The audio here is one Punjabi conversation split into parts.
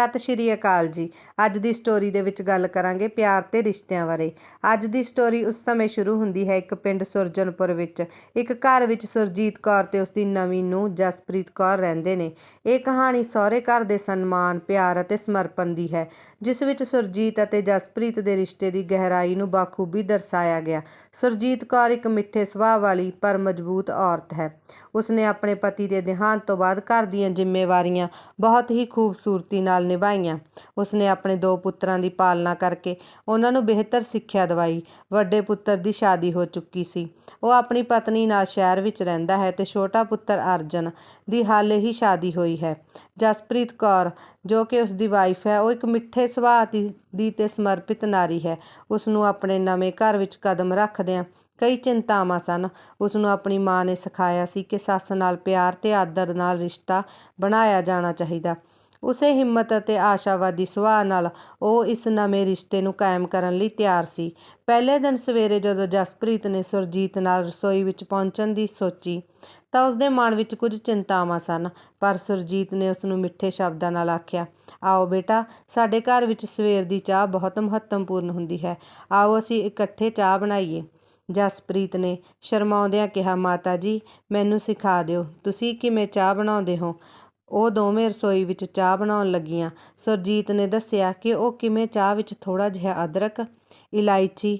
ਸਤਿ ਸ਼੍ਰੀ ਅਕਾਲ ਜੀ। ਅੱਜ ਦੀ ਸਟੋਰੀ ਦੇ ਵਿੱਚ ਗੱਲ ਕਰਾਂਗੇ ਪਿਆਰ ਤੇ ਰਿਸ਼ਤਿਆਂ ਬਾਰੇ। ਅੱਜ ਦੀ ਸਟੋਰੀ ਉਸ ਸਮੇਂ ਸ਼ੁਰੂ ਹੁੰਦੀ ਹੈ ਇੱਕ ਪਿੰਡ ਸੁਰਜਨਪੁਰ ਵਿੱਚ। ਇੱਕ ਘਰ ਵਿੱਚ ਸੁਰਜੀਤ ਕੌਰ ਤੇ ਉਸਦੀ ਨਵੀਂ ਨੂੰ ਜਸਪ੍ਰੀਤ ਕੌਰ ਰਹਿੰਦੇ ਨੇ। ਇਹ ਕਹਾਣੀ ਸਹੁਰੇ ਘਰ ਦੇ ਸਨਮਾਨ, ਪਿਆਰ ਅਤੇ ਸਮਰਪਣ ਦੀ ਹੈ, ਜਿਸ ਵਿੱਚ ਸੁਰਜੀਤ ਅਤੇ ਜਸਪ੍ਰੀਤ ਦੇ ਰਿਸ਼ਤੇ ਦੀ ਗਹਿਰਾਈ ਨੂੰ ਬਾਖੂਬੀ ਦਰਸਾਇਆ ਗਿਆ। ਸੁਰਜੀਤ ਕੌਰ ਇੱਕ ਮਿੱਠੇ ਸੁਭਾਅ ਵਾਲੀ ਪਰ ਮਜ਼ਬੂਤ ਔਰਤ ਹੈ। ਉਸਨੇ ਆਪਣੇ ਪਤੀ ਦੇ ਦੇਹਾਂਤ ਤੋਂ ਬਾਅਦ ਘਰ ਦੀਆਂ ਜ਼ਿੰਮੇਵਾਰੀਆਂ ਬਹੁਤ ਹੀ ਖੂਬਸੂਰਤੀ ਨਾਲ ਨਿਭਾਈਆਂ। ਉਸਨੇ ਆਪਣੇ ਦੋ ਪੁੱਤਰਾਂ ਦੀ ਪਾਲਣਾ ਕਰਕੇ ਉਹਨਾਂ ਨੂੰ ਬਿਹਤਰ ਸਿੱਖਿਆ ਦਿਵਾਈ। ਵੱਡੇ ਪੁੱਤਰ ਦੀ ਸ਼ਾਦੀ ਹੋ ਚੁੱਕੀ ਸੀ। ਉਹ ਆਪਣੀ ਪਤਨੀ ਨਾਲ ਸ਼ਹਿਰ ਵਿੱਚ ਰਹਿੰਦਾ ਹੈ ਤੇ ਛੋਟਾ ਪੁੱਤਰ ਅਰਜਨ ਦੀ ਹਾਲੇ ਹੀ ਸ਼ਾਦੀ ਹੋਈ ਹੈ। ਜਸਪ੍ਰੀਤ ਕੌਰ, ਜੋ ਕਿ ਉਸ ਦੀ ਵਾਈਫ ਹੈ, ਉਹ ਇੱਕ ਮਿੱਠੇ ਸੁਭਾਅ ਦੀ ਤੇ ਸਮਰਪਿਤ ਨਾਰੀ ਹੈ। ਉਸ ਨੂੰ ਆਪਣੇ ਨਵੇਂ ਘਰ ਵਿੱਚ ਕਦਮ ਰੱਖਦਿਆਂ ਕਈ ਚਿੰਤਾਵਾਂ ਸਨ। ਉਸ ਨੂੰ ਆਪਣੀ ਮਾਂ ਨੇ ਸਿਖਾਇਆ ਸੀ ਕਿ ਸੱਸ ਨਾਲ ਪਿਆਰ ਤੇ ਆਦਰ ਨਾਲ ਰਿਸ਼ਤਾ ਬਣਾਇਆ ਜਾਣਾ ਚਾਹੀਦਾ। ਉਸੇ ਹਿੰਮਤ ਅਤੇ ਆਸ਼ਾਵਾਦੀ ਸੁਭਾਅ ਨਾਲ ਉਹ ਇਸ ਨਵੇਂ ਰਿਸ਼ਤੇ ਨੂੰ ਕਾਇਮ ਕਰਨ ਲਈ ਤਿਆਰ ਸੀ। ਪਹਿਲੇ ਦਿਨ ਸਵੇਰੇ ਜਦੋਂ ਜਸਪ੍ਰੀਤ ਨੇ ਸੁਰਜੀਤ ਨਾਲ ਰਸੋਈ ਵਿੱਚ ਪਹੁੰਚਣ ਦੀ ਸੋਚੀ, ਤਾਂ ਉਸਦੇ ਮਨ ਵਿੱਚ ਕੁਝ ਚਿੰਤਾਵਾਂ ਸਨ, ਪਰ ਸੁਰਜੀਤ ਨੇ ਉਸ ਨੂੰ ਮਿੱਠੇ ਸ਼ਬਦਾਂ ਨਾਲ ਆਖਿਆ, ਆਓ ਬੇਟਾ, ਸਾਡੇ ਘਰ ਵਿੱਚ ਸਵੇਰ ਦੀ ਚਾਹ ਬਹੁਤ ਮਹੱਤਵਪੂਰਨ ਹੁੰਦੀ ਹੈ। ਆਓ ਅਸੀਂ ਇਕੱਠੇ ਚਾਹ ਬਣਾਈਏ। ਜਸਪ੍ਰੀਤ ਨੇ ਸ਼ਰਮਾਉਂਦਿਆਂ ਕਿਹਾ, ਮਾਤਾ ਜੀ, ਮੈਨੂੰ ਸਿਖਾ ਦਿਓ, ਤੁਸੀਂ ਕਿਵੇਂ ਚਾਹ ਬਣਾਉਂਦੇ ਹੋ? ਉਹ ਦੋਵੇਂ ਰਸੋਈ ਵਿੱਚ ਚਾਹ ਬਣਾਉਣ ਲੱਗੀਆਂ। ਸੁਰਜੀਤ ਨੇ ਦੱਸਿਆ ਕਿ ਉਹ ਕਿਵੇਂ ਚਾਹ ਵਿੱਚ ਥੋੜ੍ਹਾ ਜਿਹਾ ਅਦਰਕ, ਇਲਾਇਚੀ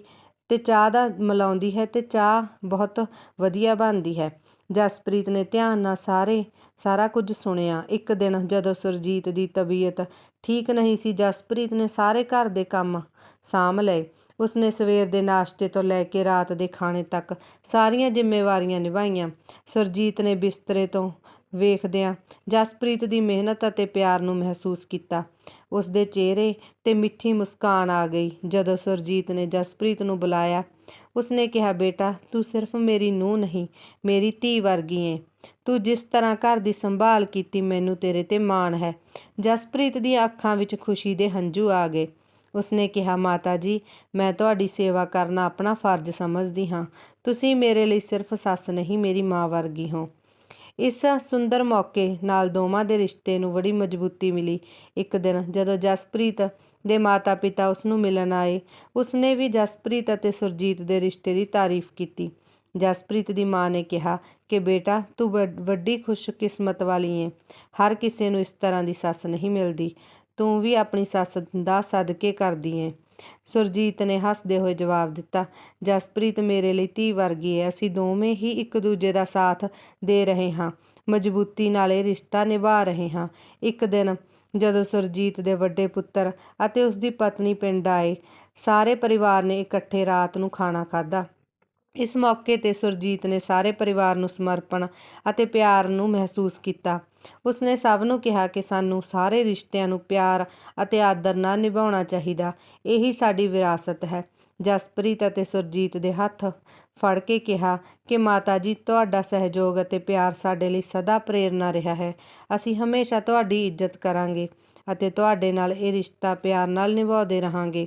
ਤੇ ਚਾਹ ਦਾ ਮਿਲਾਉਂਦੀ ਹੈ ਤੇ ਚਾਹ ਬਹੁਤ ਵਧੀਆ ਬਣਦੀ ਹੈ। ਜਸਪ੍ਰੀਤ ਨੇ ਧਿਆਨ ਨਾਲ ਸਾਰੇ, ਸਾਰਾ ਕੁਝ ਸੁਣਿਆ। ਇੱਕ ਦਿਨ ਜਦੋਂ ਸੁਰਜੀਤ ਦੀ ਤਬੀਅਤ ਠੀਕ ਨਹੀਂ ਸੀ, ਜਸਪ੍ਰੀਤ ਨੇ ਸਾਰੇ ਘਰ ਦੇ ਕੰਮ ਸਾਂਭ ਲਏ। ਉਸਨੇ ਸਵੇਰ ਦੇ ਨਾਸ਼ਤੇ ਤੋਂ ਲੈ ਕੇ ਰਾਤ ਦੇ ਖਾਣੇ ਤੱਕ ਸਾਰੀਆਂ ਜ਼ਿੰਮੇਵਾਰੀਆਂ ਨਿਭਾਈਆਂ। ਸੁਰਜੀਤ ਨੇ ਬਿਸਤਰੇ ਤੋਂ ਵੇਖਦਿਆਂ ਜਸਪ੍ਰੀਤ ਦੀ ਮਿਹਨਤ ਅਤੇ ਪਿਆਰ ਨੂੰ ਮਹਿਸੂਸ ਕੀਤਾ। ਉਸ ਦੇ ਚਿਹਰੇ ਤੇ ਮਿੱਠੀ ਮੁਸਕਾਨ ਆ ਗਈ। ਜਦੋਂ ਸੁਰਜੀਤ ਨੇ ਜਸਪ੍ਰੀਤ ਨੂੰ ਬੁਲਾਇਆ ਉਸਨੇ ਕਿਹਾ, ਬੇਟਾ, ਤੂੰ ਸਿਰਫ ਮੇਰੀ ਨੂੰਹ ਨਹੀਂ, ਮੇਰੀ ਧੀ ਵਰਗੀ ਏ। ਤੂੰ ਜਿਸ ਤਰ੍ਹਾਂ ਘਰ ਦੀ ਸੰਭਾਲ ਕੀਤੀ, ਮੈਨੂੰ ਤੇਰੇ ਤੇ ਮਾਣ ਹੈ ਜਸਪ੍ਰੀਤ ਦੀਆਂ ਅੱਖਾਂ ਵਿੱਚ ਖੁਸ਼ੀ ਦੇ ਹੰਝੂ ਆ ਗਏ। ਉਸਨੇ ਕਿਹਾ, ਮਾਤਾ ਜੀ, ਮੈਂ ਤੁਹਾਡੀ ਸੇਵਾ ਕਰਨਾ ਆਪਣਾ ਫਰਜ਼ ਸਮਝਦੀ ਹਾਂ। ਤੁਸੀਂ ਮੇਰੇ ਲਈ ਸਿਰਫ ਸੱਸ ਨਹੀਂ, ਮੇਰੀ ਮਾਂ ਵਰਗੀ ਹੋ। ਇਸ ਸੁੰਦਰ ਮੌਕੇ ਨਾਲ ਦੋਵਾਂ ਦੇ ਰਿਸ਼ਤੇ ਨੂੰ ਬੜੀ ਮਜ਼ਬੂਤੀ ਮਿਲੀ। ਇੱਕ ਦਿਨ ਜਦੋਂ ਜਸਪ੍ਰੀਤ ਦੇ ਮਾਤਾ-ਪਿਤਾ ਉਸ ਨੂੰ ਮਿਲਣ ਆਏ, ਉਸਨੇ ਵੀ ਜਸਪ੍ਰੀਤ ਅਤੇ ਸੁਰਜੀਤ ਦੇ ਰਿਸ਼ਤੇ ਦੀ ਤਾਰੀਫ ਕੀਤੀ। ਜਸਪ੍ਰੀਤ ਦੀ ਮਾਂ ਨੇ ਕਿਹਾ ਕਿ, ਬੇਟਾ, ਤੂੰ ਵੱਡੀ ਖੁਸ਼ਕਿਸਮਤ ਵਾਲੀ ਏ। ਹਰ ਕਿਸੇ ਨੂੰ ਇਸ ਤਰ੍ਹਾਂ ਦੀ ਸੱਸ ਨਹੀਂ ਮਿਲਦੀ। ਤੂੰ ਵੀ ਆਪਣੀ ਸੱਸ ਦਾ ਸਦਕੇ ਕਰਦੀ ਏ। ਸੁਰਜੀਤ ਨੇ ਹੱਸਦੇ ਹੋਏ ਜਵਾਬ ਦਿੱਤਾ, ਜਸਪ੍ਰੀਤ ਮੇਰੇ ਲਈ ਧੀ ਵਰਗੀ ਹੈ ਅਸੀਂ ਦੋਵੇਂ ਹੀ ਇੱਕ ਦੂਜੇ ਦਾ ਸਾਥ ਦੇ ਰਹੇ ਹਾਂ, ਮਜ਼ਬੂਤੀ ਨਾਲ ਇਹ ਰਿਸ਼ਤਾ ਨਿਭਾ ਰਹੇ ਹਾਂ। ਇੱਕ ਦਿਨ ਜਦੋਂ ਸੁਰਜੀਤ ਦੇ ਵੱਡੇ ਪੁੱਤਰ ਅਤੇ ਉਸ ਦੀ ਪਤਨੀ ਪਿੰਡ ਆਏ, ਸਾਰੇ ਪਰਿਵਾਰ ਨੇ ਇਕੱਠੇ ਰਾਤ ਨੂੰ ਖਾਣਾ ਖਾਧਾ। ਇਸ ਮੌਕੇ ਤੇ ਸੁਰਜੀਤ ਨੇ ਸਾਰੇ ਪਰਿਵਾਰ ਨੂੰ ਸਮਰਪਣ ਅਤੇ ਪਿਆਰ ਨੂੰ ਮਹਿਸੂਸ ਕੀਤਾ। ਉਸਨੇ ਸਭ ਨੂੰ ਕਿਹਾ ਕਿ ਸਾਨੂੰ ਸਾਰੇ ਰਿਸ਼ਤਿਆਂ ਨੂੰ ਪਿਆਰ ਅਤੇ ਆਦਰ ਨਾਲ ਨਿਭਾਉਣਾ ਚਾਹੀਦਾ। ਇਹੀ ਸਾਡੀ ਵਿਰਾਸਤ ਹੈ। ਜਸਪ੍ਰੀਤ ਅਤੇ ਸੁਰਜੀਤ ਦੇ ਹੱਥ ਫੜ ਕੇ ਕਿਹਾ ਕਿ ਮਾਤਾ ਜੀ, ਤੁਹਾਡਾ ਸਹਿਯੋਗ ਅਤੇ ਪਿਆਰ ਸਾਡੇ ਲਈ ਸਦਾ ਪ੍ਰੇਰਣਾ ਰਿਹਾ ਹੈ। ਅਸੀਂ ਹਮੇਸ਼ਾ ਤੁਹਾਡੀ ਇੱਜ਼ਤ ਕਰਾਂਗੇ ਅਤੇ ਤੁਹਾਡੇ ਨਾਲ ਇਹ ਰਿਸ਼ਤਾ ਪਿਆਰ ਨਾਲ ਨਿਭਾਉਂਦੇ ਰਹਾਂਗੇ।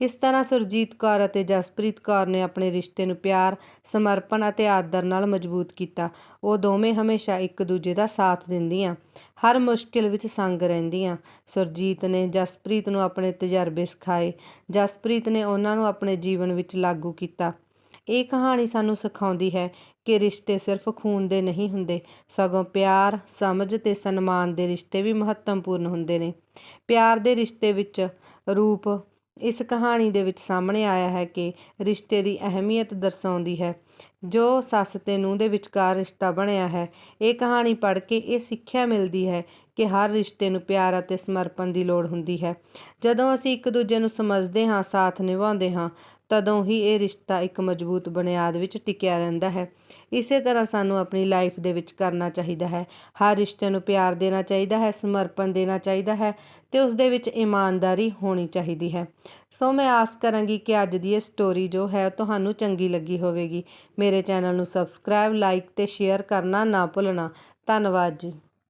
ਇਸ ਤਰ੍ਹਾਂ ਸੁਰਜੀਤ ਕੌਰ ਅਤੇ ਜਸਪ੍ਰੀਤ ਕੌਰ ਨੇ ਆਪਣੇ ਰਿਸ਼ਤੇ ਨੂੰ ਪਿਆਰ, ਸਮਰਪਣ ਅਤੇ ਆਦਰ ਨਾਲ ਮਜ਼ਬੂਤ ਕੀਤਾ। ਉਹ ਦੋਵੇਂ ਹਮੇਸ਼ਾ ਇੱਕ ਦੂਜੇ ਦਾ ਸਾਥ ਦਿੰਦੀਆਂ, ਹਰ ਮੁਸ਼ਕਿਲ ਵਿੱਚ ਸੰਗ ਰਹਿੰਦੀਆਂ। ਸੁਰਜੀਤ ਨੇ ਜਸਪ੍ਰੀਤ ਨੂੰ ਆਪਣੇ ਤਜਰਬੇ ਸਿਖਾਏ। ਜਸਪ੍ਰੀਤ ਨੇ ਉਹਨਾਂ ਨੂੰ ਆਪਣੇ ਜੀਵਨ ਵਿੱਚ ਲਾਗੂ ਕੀਤਾ। ਇਹ ਕਹਾਣੀ ਸਾਨੂੰ ਸਿਖਾਉਂਦੀ ਹੈ ਕਿ ਰਿਸ਼ਤੇ ਸਿਰਫ ਖੂਨ ਦੇ ਨਹੀਂ ਹੁੰਦੇ, ਸਗੋਂ ਪਿਆਰ, ਸਮਝ ਤੇ ਸਨਮਾਨ ਦੇ ਰਿਸ਼ਤੇ ਵੀ ਮਹੱਤਵਪੂਰਨ ਹੁੰਦੇ ਨੇ। ਪਿਆਰ ਦੇ ਰਿਸ਼ਤੇ ਵਿੱਚ ਰੂਪ ਇਸ ਕਹਾਣੀ ਦੇ ਵਿੱਚ ਸਾਹਮਣੇ ਆਇਆ ਹੈ ਕਿ ਰਿਸ਼ਤੇ ਦੀ ਅਹਿਮੀਅਤ ਦਰਸਾਉਂਦੀ ਹੈ। ਜੋ ਸੱਸ ਤੇ ਨੂੰਹ ਦੇ ਵਿਚਕਾਰ ਰਿਸ਼ਤਾ ਬਣਿਆ ਹੈ, ਇਹ ਕਹਾਣੀ ਪੜ੍ਹ ਕੇ ਇਹ ਸਿੱਖਿਆ ਮਿਲਦੀ ਹੈ ਕਿ ਹਰ ਰਿਸ਼ਤੇ ਨੂੰ ਪਿਆਰ ਅਤੇ ਸਮਰਪਣ ਦੀ ਲੋੜ ਹੁੰਦੀ ਹੈ। ਜਦੋਂ ਅਸੀਂ ਇੱਕ ਦੂਜੇ ਨੂੰ ਸਮਝਦੇ ਹਾਂ, ਸਾਥ ਨਿਭਾਉਂਦੇ ਹਾਂ, ਤਦੋਂ ਹੀ ਇਹ ਰਿਸ਼ਤਾ ਇੱਕ ਮਜ਼ਬੂਤ ਬੁਨਿਆਦ ਵਿੱਚ ਟਿਕਿਆ ਰਹਿੰਦਾ ਹੈ। ਇਸੇ ਤਰ੍ਹਾਂ ਸਾਨੂੰ ਆਪਣੀ ਲਾਈਫ ਦੇ ਵਿੱਚ ਕਰਨਾ ਚਾਹੀਦਾ ਹੈ। ਹਰ ਰਿਸ਼ਤੇ ਨੂੰ ਪਿਆਰ ਦੇਣਾ ਚਾਹੀਦਾ ਹੈ, ਸਮਰਪਣ ਦੇਣਾ ਚਾਹੀਦਾ ਹੈ ਤੇ ਉਸ ਦੇ ਵਿੱਚ ਇਮਾਨਦਾਰੀ ਹੋਣੀ ਚਾਹੀਦੀ ਹੈ। ਸੋ ਮੈਂ ਆਸ ਕਰਾਂਗੀ ਕਿ ਅੱਜ ਦੀ ਇਹ ਸਟੋਰੀ ਜੋ ਹੈ ਤੁਹਾਨੂੰ ਚੰਗੀ ਲੱਗੀ ਹੋਵੇਗੀ। ਮੇਰੇ ਚੈਨਲ ਨੂੰ ਸਬਸਕ੍ਰਾਈਬ ਲਾਈਕ ਤੇ ਸ਼ੇਅਰ ਕਰਨਾ ਨਾ ਭੁੱਲਣਾ। ਧੰਨਵਾਦ ਜੀ।